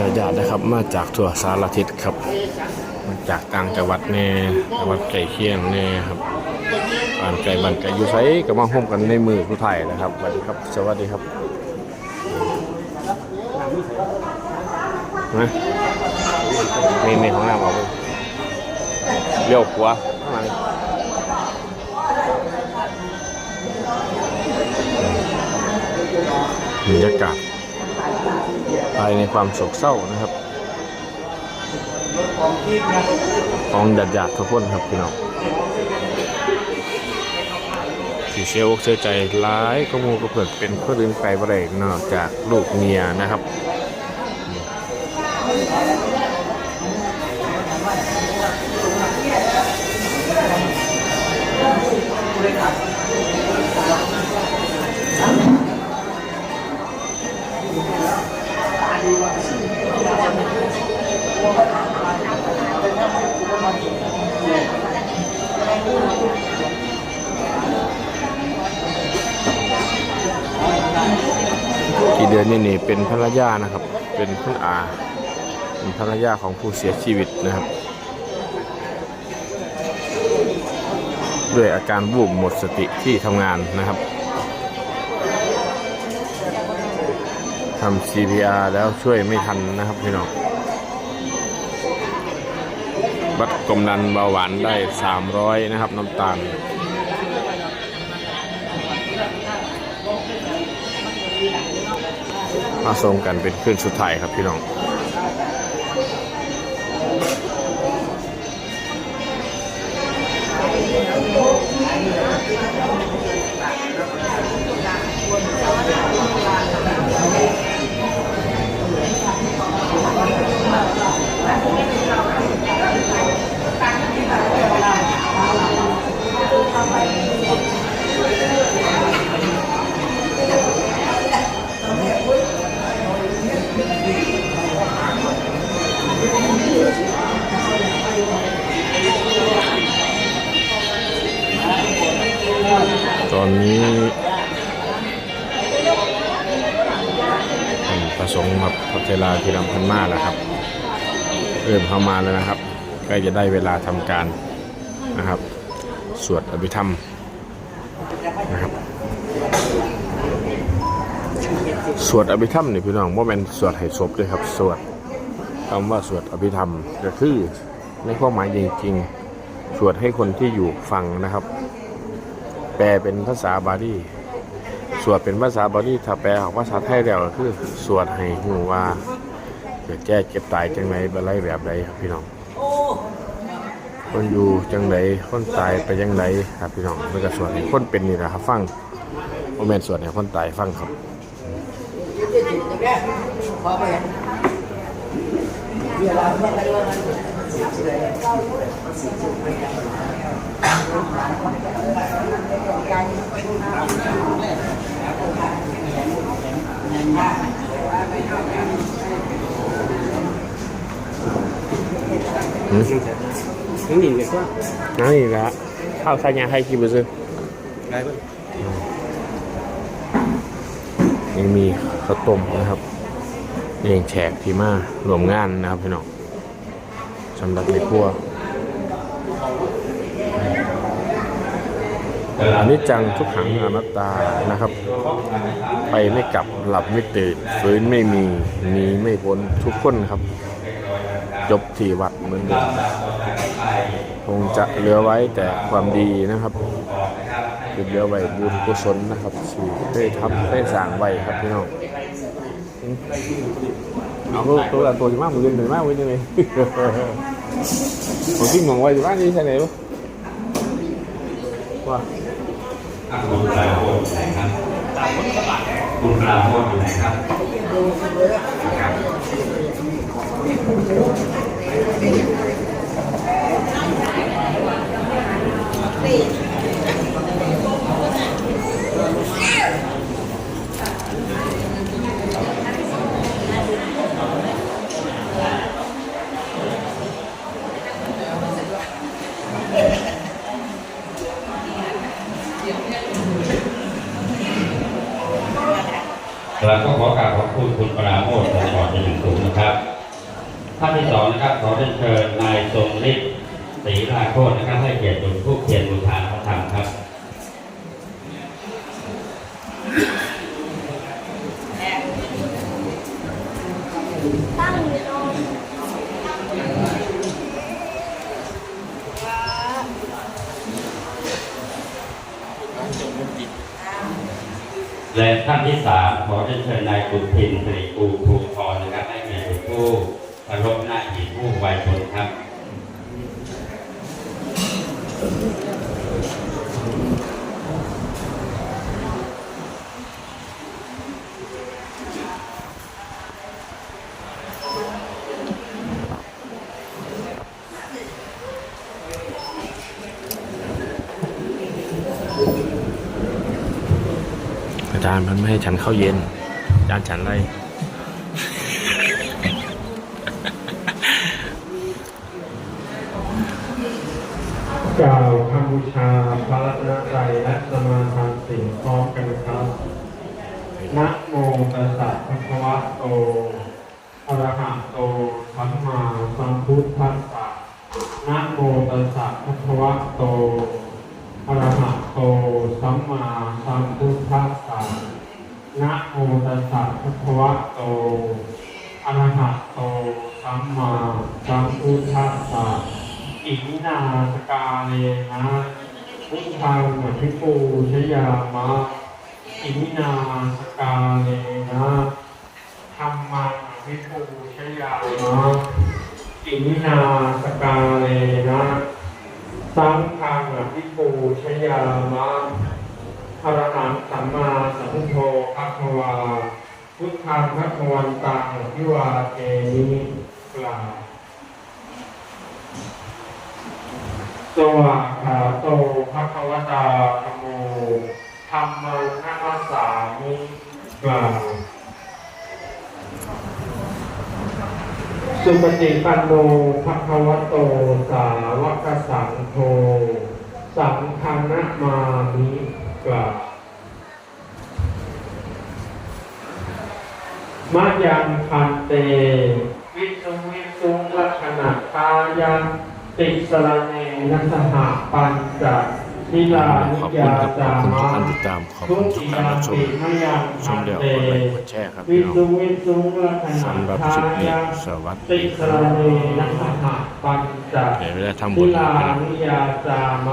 ระยะนะครับมาจากทั่วสารทิศครับ มาจากต่างจังหวัดแน่จังหวัดใกล้เคียงแน่ครับบ้านไกลบ้านไกลอยู่ไสก็มาห่มกันในมือผู้ไทยนะครับสวัสดีครับสวัสดีครับนะมีมีของน้ำออกไปเลี้ยวขวา ข้างหลังบรรยากาศภายในความโศกเศร้านะครับของหยาดหยาดๆทุกคนครับพี่น้องสีเชียวอกเสียใจร้ายก็มูก็เกิดเป็นเพื่อลืมไกลบริเนอกจากลูกเมียนะครับ ดือนนี่นี่เป็นภรรยานะครับ เป็นคุณอาเป็นภรรยาของผู้เสียชีวิตนะครับ ด้วยอาการวูบหมดสติที่ทำงานนะครับทำ CPR แล้วช่วยไม่ทันนะครับพี่น้องวัดกลมดันเบาหวานได้ 300 นะครับน้ำตาล มาส่งกันเป็นขึ้นสุดท้ายครับพี่น้อง ระสงค์มาพัฒนาที่ลำพันมาแล้วครับเริ่มเข้ามาแล้วนะครับใกล้จะได้เวลาทำการนะครับ สวดอภิธรรมนะครับสวดอภิธรรมนี่พี่น้องว่าเป็นสวดให้ศพด้วยครับ สวดคำว่าสวดอภิธรรมก็คือในความหมายจริงๆสวดให้คนที่อยู่ฟังนะครับ แปลเป็นภาษาบาลี สวดเป็นภาษาบาลีถ้าแปลออกภาษาไทยแล้วก็คือสวดให้หูว่าเกิดแก้เก็บตายจังไหนบะไรแบบใดครับพี่น้อง คนอยู่จังไหนคนตายไปจังไหนครับพี่น้องมันก็สวดให้คนเป็นนี่แหละครับ ฟังโมเมนสวดให้คนตายฟังครับ Cái nhìn đẹp quá นั่นนี่ละข้าวใส่ยาให้กินไปซื้อ Đây quá ยังมีข้าวต้มนะครับเลี้ยงแขกที่มารวมงานนะครับพี่น้องสำหรับในครัวอันนี้จังทุกขังอนัตตานะครับ ไปไม่กลับหลับไม่ตื่นฟื้นไม่มีหนีไม่พ้นทุกคนครับ จบที่วัดเหมือนเดิมคงจะเหลือไว้แต่ความดีนะครับคือเหลือไว้บุญกุศลนะครับที่ได้ทำได้สร้างไว้ครับพี่น้องอืมเอาตัวตัวละตัวจะมากมือเดินเลยมากเว้ยยังไงผมที่มองไว้อยู่บ้านนี้ใช่ไหมวะว่าคุณปราโมทอยู่ไหนครับคุณปราโมทอยู่ไหนครับ เราก็ขอกราบขอบคุณคุณปราโมทย์สปอร์ตเป็นอย่างสูงนะครับท่านที่สองนะครับขอเรียนเชิญนายทรงฤทธิ์ศรีราโคตรนะครับให้เกียรติผู้เขียนบทถามระธรรมครับ ตั้งอยู่ตรง และท่านที่สามขอเรียนเชิญนายกุพินสิริกูภูทรนะครับให้เกียรติผู้เคารพหน้าหีผู้ไวยชนครับ จารย์มันไม่ให้ฉันเข้าเย็นอาจารย์ฉันอะไรกล่าวคำบูชาพระรัตนตรัยและสมาทานสิ่งพร้อมกันครับนะโมตัสสะภะคะวะโตอะระหะโตสัมมาสัมพุทธัสสะนะโมตัสสะภะคะวะโตอะระหะ โตสัมมาสัมพุทธัสสะนะโมตัสสะภะคะวะโตอะระหะโตสัมมาสัมพุทธัสสะอิมินาสกาเลนะพุทธังอภิปูชยามะอิมินาสกาเลนะธรรมังอภิปูชยามะอิมินาสกาเลนะ สังฆังอภิปูชยามะอรหังสัมมาสัมพุทโธภะควา พุทธังภะควันตังอภิวาเทมิกลาสวากขาโตภะคะวตาธโมธรรมังนัสสามิกลา สุปฏิปันโนภะควโต สาวกสังโฆ สังฆนะมามิกล่าวมายังพันเต วิสุวิสุลักษณะคายันติสรเนนัสหะปัญจ ขอบคุณครับขอบคุณทุกท่านติดตามขอบคุณทุกการรับชมมยังชมเดี๋ยวพันกดไลค์กดแชร์ครับพี่น้สุองสำหรับชิปนี้สวัสดีครับเนนัสหะปัญจเดี๋ยวไม่ได้ทำบุทิญลานะครับนิยาจาม